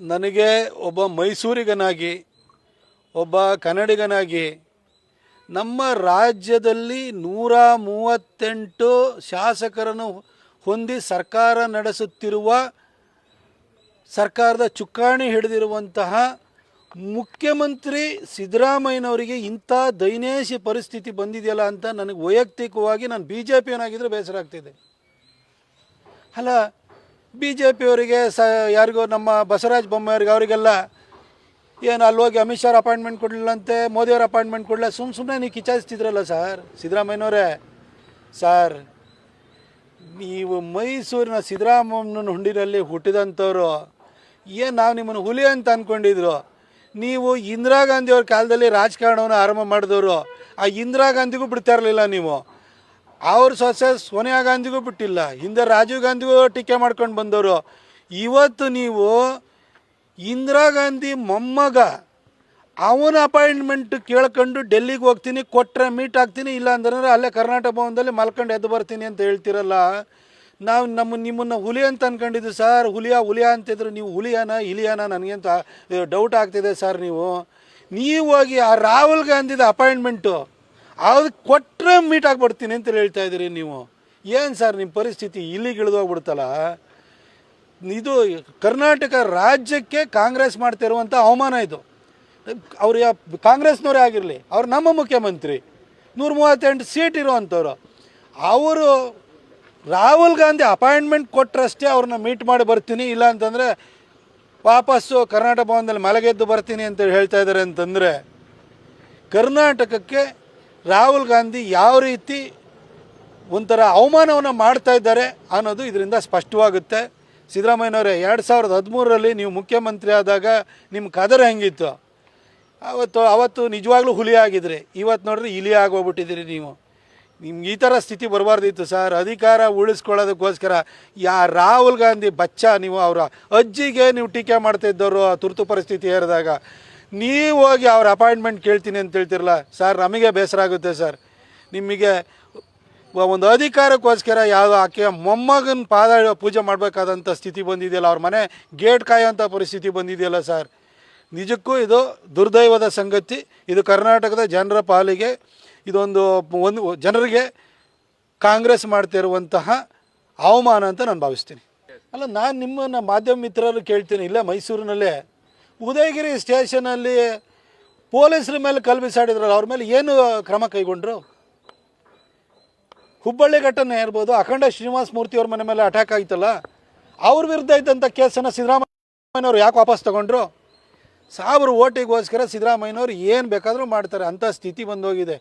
ನನಗೆ ಒಬ್ಬ ಮೈಸೂರಿಗನಾಗಿ, ಒಬ್ಬ ಕನ್ನಡಿಗನಾಗಿ, ನಮ್ಮ ರಾಜ್ಯದಲ್ಲಿ ನೂರ ಮೂವತ್ತೆಂಟು ಶಾಸಕರನ್ನು ಹೊಂದಿ ಸರ್ಕಾರ ನಡೆಸುತ್ತಿರುವ, ಸರ್ಕಾರದ ಚುಕ್ಕಾಣಿ ಹಿಡಿದಿರುವಂತಹ ಮುಖ್ಯಮಂತ್ರಿ ಸಿದ್ದರಾಮಯ್ಯನವರಿಗೆ ಇಂಥ ದೈನೇಶಿ ಪರಿಸ್ಥಿತಿ ಬಂದಿದೆಯಲ್ಲ ಅಂತ ನನಗೆ ವೈಯಕ್ತಿಕವಾಗಿ ನಾನು ಬಿ ಜೆ ಪಿಯನಾಗಿದ್ದರೆ ಬೇಸರ ಆಗ್ತಿದೆ. ಅಲ್ಲ ಬಿ ಜೆ ಪಿಯವರಿಗೆ ಸ, ಯಾರಿಗೋ ನಮ್ಮ ಬಸವರಾಜ ಬೊಮ್ಮಾಯಿಗೆ ಅವರಿಗೆಲ್ಲ ಏನು ಅಲ್ಲಿ ಹೋಗಿ ಅಮಿತ್ ಶಾ ಅಪಾಯಿಂಟ್ಮೆಂಟ್ ಕೊಡಲಿಲ್ಲಂತೆ ಮೋದಿಯವ್ರ ಅಪಾಯಿಂಟ್ಮೆಂಟ್ ಕೊಡಲಿಲ್ಲ ಸುಮ್ಮ ಸುಮ್ಮನೆ ನೀವು ಕಿಚಾಯಿಸ್ತಿದ್ರಲ್ಲ ಸರ್? ಸಿದ್ದರಾಮಯ್ಯನವರೇ, ಸರ್, ನೀವು ಮೈಸೂರಿನ ಸಿದ್ದರಾಮಯ್ಯನ ಹುಂಡಿನಲ್ಲಿ ಹುಟ್ಟಿದಂಥವ್ರು, ಏನು ನಾವು ನಿಮ್ಮನ್ನು ಹುಲಿ ಅಂತ ಅಂದ್ಕೊಂಡಿದ್ರು ನೀವು ಇಂದಿರಾ ಗಾಂಧಿಯವ್ರ ಕಾಲದಲ್ಲಿ ರಾಜಕಾರಣವನ್ನು ಆರಂಭ ಮಾಡಿದವರು, ಆ ಇಂದಿರಾ ಗಾಂಧಿಗೂ ಬಿಡ್ತಾ ಇರಲಿಲ್ಲ ನೀವು. ಅವ್ರ ಸೊಸೆ ಸೋನಿಯಾ ಗಾಂಧಿಗೂ ಬಿಟ್ಟಿಲ್ಲ, ಹಿಂದೆ ರಾಜೀವ್ ಗಾಂಧಿಗೂ ಟೀಕೆ ಮಾಡ್ಕೊಂಡು ಬಂದವರು. ಇವತ್ತು ನೀವು ಇಂದಿರಾ ಗಾಂಧಿ ಮೊಮ್ಮಗ, ಅವನ ಅಪಾಯಿಂಟ್ಮೆಂಟ್ ಕೇಳ್ಕೊಂಡು ಡೆಲ್ಲಿಗೆ ಹೋಗ್ತೀನಿ ಕೊಟ್ಟರೆ ಮೀಟ್ ಆಗ್ತೀನಿ, ಇಲ್ಲ ಅಂದ್ರೆ ಅಲ್ಲೇ ಕರ್ನಾಟಕ ಭವನದಲ್ಲಿ ಮಲ್ಕೊಂಡು ಎದ್ದು ಬರ್ತೀನಿ ಅಂತ ಹೇಳ್ತಿರಲ್ಲ. ನಾವು ನಮ್ಮ ನಿಮ್ಮನ್ನು ಹುಲಿ ಅಂತ ಅಂದ್ಕೊಂಡಿದ್ದು ಸರ್, ಹುಲಿಯ ಹುಲಿಯ ಅಂತಿದ್ರು, ನೀವು ಹುಲಿಯಾನ, ಇಲಿಯಾನ ಅಂತ ಡೌಟ್ ಆಗ್ತಿದೆ ಸರ್ ನೀವು. ನೀವು ಹೋಗಿ ಆ ರಾಹುಲ್ ಗಾಂಧಿದ ಅಪಾಯಿಂಟ್ಮೆಂಟು ಅದು ಕೊಟ್ಟರೆ ಮೀಟ್ ಆಗಿಬಿಡ್ತೀನಿ ಅಂತ ಹೇಳ್ತಾ ಇದ್ದೀರಿ ನೀವು. ಏನು ಸರ್ ನಿಮ್ಮ ಪರಿಸ್ಥಿತಿ ಇಲ್ಲಿಗೆ ಇಳಿದೋಗ್ಬಿಡ್ತಲ್ಲ ಇದು ಕರ್ನಾಟಕ ರಾಜ್ಯಕ್ಕೆ ಕಾಂಗ್ರೆಸ್ ಮಾಡ್ತಿರುವಂಥ ಅವಮಾನ ಇದು. ಅವ್ರು ಯಾ ಕಾಂಗ್ರೆಸ್ನವರೇ ಆಗಿರಲಿ, ಅವ್ರು ನಮ್ಮ ಮುಖ್ಯಮಂತ್ರಿ ನೂರ ಮೂವತ್ತೆಂಟು ಸೀಟ್ ಇರುವಂಥವ್ರು, ಅವರು ರಾಹುಲ್ ಗಾಂಧಿ ಅಪಾಯಿಂಟ್ಮೆಂಟ್ ಕೊಟ್ಟರಷ್ಟೇ ಅವ್ರನ್ನ ಮೀಟ್ ಮಾಡಿ ಬರ್ತೀನಿ, ಇಲ್ಲ ಅಂತಂದರೆ ವಾಪಸ್ಸು ಕರ್ನಾಟಕ ಭವನದಲ್ಲಿ ಮಲಗೆದ್ದು ಬರ್ತೀನಿ ಅಂತ ಹೇಳ್ತಾ ಇದ್ದಾರೆ ಅಂತಂದರೆ, ಕರ್ನಾಟಕಕ್ಕೆ ರಾಹುಲ್ ಗಾಂಧಿ ಯಾವ ರೀತಿ ಒಂಥರ ಅವಮಾನವನ್ನು ಮಾಡ್ತಾ ಇದ್ದಾರೆ ಅನ್ನೋದು ಇದರಿಂದ ಸ್ಪಷ್ಟವಾಗುತ್ತೆ. ಸಿದ್ದರಾಮಯ್ಯನವರೇ, ಎರಡು ಸಾವಿರದ ಹದಿಮೂರರಲ್ಲಿ ನೀವು ಮುಖ್ಯಮಂತ್ರಿ ಆದಾಗ ನಿಮ್ಮ ಕದರ ಹೆಂಗಿತ್ತು? ಅವತ್ತು ಅವತ್ತು ನಿಜವಾಗ್ಲೂ ಹುಲಿ ಆಗಿದ್ರಿ. ಇವತ್ತು ನೋಡ್ರಿ ಇಲಿ ಆಗೋಗ್ಬಿಟ್ಟಿದ್ದೀರಿ ನೀವು. ನಿಮ್ಗೆ ಈ ಥರ ಸ್ಥಿತಿ ಬರಬಾರ್ದಿತ್ತು ಸರ್. ಅಧಿಕಾರ ಉಳಿಸ್ಕೊಳ್ಳೋದಕ್ಕೋಸ್ಕರ ಯಾ ರಾಹುಲ್ ಗಾಂಧಿ ಬಚ್ಚ ನೀವು ಅವರ ಅಜ್ಜಿಗೆ ನೀವು ಟೀಕೆ ಮಾಡ್ತಾ ಇದ್ದವರು ಆ ತುರ್ತು ಪರಿಸ್ಥಿತಿ ಏರಿದಾಗ. ನೀವು ಹೋಗಿ ಅವ್ರ ಅಪಾಯಿಂಟ್ಮೆಂಟ್ ಕೇಳ್ತೀನಿ ಅಂತ ಹೇಳ್ತಿರಲ್ಲ, ಸರ್, ನಮಗೆ ಬೇಸರ ಆಗುತ್ತೆ, ಸರ್. ನಿಮಗೆ ಒಂದು ಅಧಿಕಾರಕ್ಕೋಸ್ಕರ ಯಾವುದೋ ಆಕೆಯ ಮೊಮ್ಮಗನ ಪಾದ ಪೂಜೆ ಮಾಡಬೇಕಾದಂಥ ಸ್ಥಿತಿ ಬಂದಿದೆಯಲ್ಲ, ಅವ್ರ ಮನೆ ಗೇಟ್ ಕಾಯೋಂಥ ಪರಿಸ್ಥಿತಿ ಬಂದಿದೆಯಲ್ಲ, ಸರ್. ನಿಜಕ್ಕೂ ಇದು ದುರ್ದೈವದ ಸಂಗತಿ. ಇದು ಕರ್ನಾಟಕದ ಜನರ ಪಾಲಿಗೆ ಇದೊಂದು ಒಂದು ಜನರಿಗೆ ಕಾಂಗ್ರೆಸ್ ಮಾಡ್ತಿರುವಂತಹ ಅವಮಾನ ಅಂತ ನಾನು ಭಾವಿಸ್ತೀನಿ. ಅಲ್ಲ, ನಾನು ನಿಮ್ಮನ್ನು ಮಾಧ್ಯಮ ಮಿತ್ರರು ಕೇಳ್ತೀನಿ, ಇಲ್ಲೇ ಮೈಸೂರಿನಲ್ಲೇ ಉದಯಗಿರಿ ಸ್ಟೇಷನಲ್ಲಿ ಪೊಲೀಸರ ಮೇಲೆ ಕಲ್ಲು ಬಿಸಾಡಿದ್ರಲ್ಲ, ಅವ್ರ ಮೇಲೆ ಏನು ಕ್ರಮ ಕೈಗೊಂಡ್ರು? ಹುಬ್ಬಳ್ಳಿ ಘಟನೆ ಇರ್ಬೋದು ಅಖಂಡ ಶ್ರೀನಿವಾಸ ಮೂರ್ತಿ ಅವ್ರ ಮನೆ ಮೇಲೆ ಅಟ್ಯಾಕ್ ಆಯ್ತಲ್ಲ, ಅವ್ರ ವಿರುದ್ಧ ಇದ್ದಂಥ ಕೇಸನ್ನು ಸಿದ್ದರಾಮಯ್ಯನವ್ರು ಯಾಕೆ ವಾಪಸ್ ತಗೊಂಡ್ರು? ಸಾವಿರ ಓಟಿಗೋಸ್ಕರ ಸಿದ್ದರಾಮಯ್ಯನವ್ರು ಏನು ಬೇಕಾದರೂ ಮಾಡ್ತಾರೆ ಅಂಥ ಸ್ಥಿತಿ ಬಂದೋಗಿದೆ.